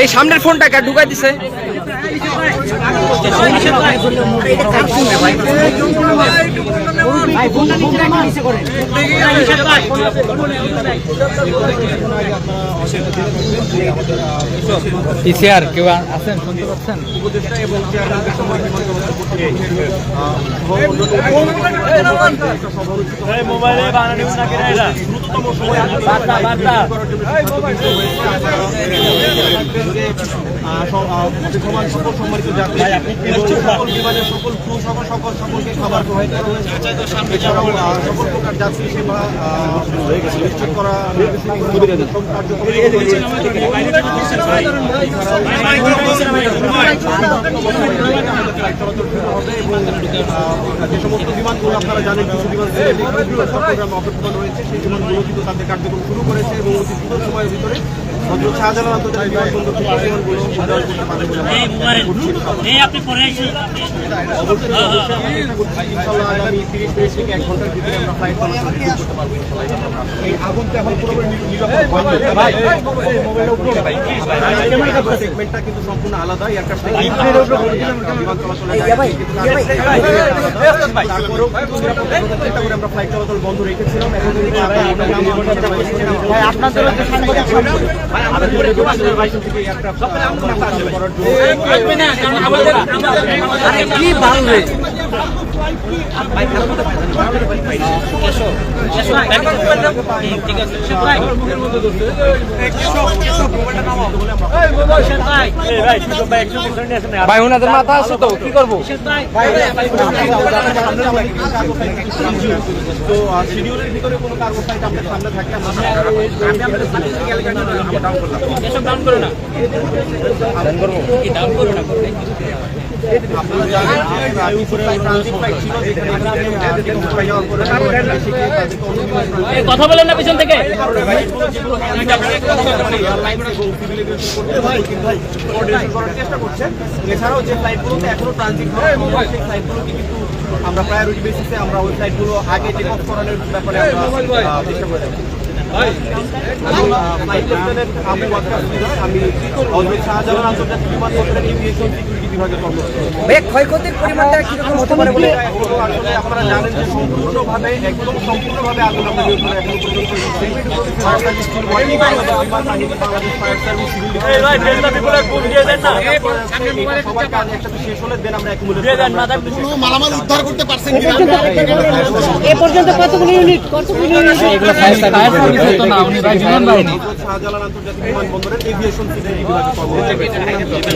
এই সামনের ফোনটা ঢুকাই দিছে? ইসিআর কেউ আছেন শুনতে পাচ্ছেন উপদেষ্টা এবং মোবাইলে বানানি নাকি না এটা দ্রুততম সময়ে বার্তা, বার্তা। সম্মানিত যাত্রী এবং সকল বিমানের সকল ক্রু সকল সকল সকলকে খাবার প্রোভাইড করা হয়েছে সকল প্রকার যাত্রী সেবা নিশ্চিত করা কার্যক্রম যে সমস্ত বিমানগুলো আপনারা জানেন কিছু বিমান চট্টগ্রামে রয়েছে সেই বিমানগুলো কিন্তু তাদের কার্যক্রম শুরু করেছে এবং অতি দ্রুত সময়ের ভিতরে হজরত শাহজালাল আন্তর্জাতিক বিমানবন্দর থেকে বিমানগুলো উদ্ধার করতে পারবে বলে আমরা করছি। এই আপনি পরে আসি অবশ্যই অবশ্যই আমরা চেষ্টা করছি ইনশাআল্লাহ আগামী তিরিশ মিনিট থেকে এক ঘণ্টার ভিতরে আমরা ফ্লাইট চলাচল করতে পারব এই আগুনটা এখন পুরোপুরি নিরাপদ সেগমেন্টটা কিন্তু সম্পূর্ণ আলাদা এয়ারক্রাফট বিমান চলাচলের তারপরেও চেষ্টা করে আমরা ফ্লাইট চলাচল বন্ধ রেখেছিলাম এখন কিন্তু আমরা আপনাদের আমাদের থেকে এয়ারক্রাফট করার জন্য কি বাংলে ভাই ওনাদের মাথা আছে তো কি করব? তো শিডিউলের ভিতরে কোনো কার্গো ফ্লাইট আপনার সামনে থাকলে আমরা আপনারা জানেন যে উপরে ট্রানজিট ফ্লাইট ছিল যেখানে আমাদের মুম্বাই যাওয়ার পরে তাদেরকে অন্য কথা বলেন না পিছন থেকে। চেষ্টা করছেন এছাড়াও যে কিন্তু আমরা বেসিসে আমরা ওই ফ্লাইটগুলো আগে টেক অফ করানোর ব্যাপারে চেষ্টা করে থাকি। আমি হজরত শাহজালাল আন্তর্জাতিক বিমানবন্দরের এভিয়েশন সিকিউরিটি বিভাগের কর্মকর্তা ক্ষয়ক্ষতির পরিমাণটা কীরকম হতে পারে বলে আসলে আপনারা জানেন যে সম্পূর্ণভাবে একদম সম্পূর্ণভাবে আগুন আমরা নিয়ন্ত্রণে এখনও পর্যন্ত। ফায়ার সার্ভিস বিমান বাহিনী, বাংলাদেশ ফায়ার সার্ভিস, সিভিল সবার কাজ একসাথে শেষ হলে দেন আমরা আমরা মালামাল উদ্ধার করতে পারছেন এ পর্যন্ত কতগুলো ইউনিট কতগুলো ইউনিট এগুলো ফায়ার সার্ভিস তো না উনি ভাই বিমান বাহিনী। শাহজালাল আন্তর্জাতিক বিমানবন্দরের এভিয়েশন সিকিউরিটি বিভাগের কর্মকর্তা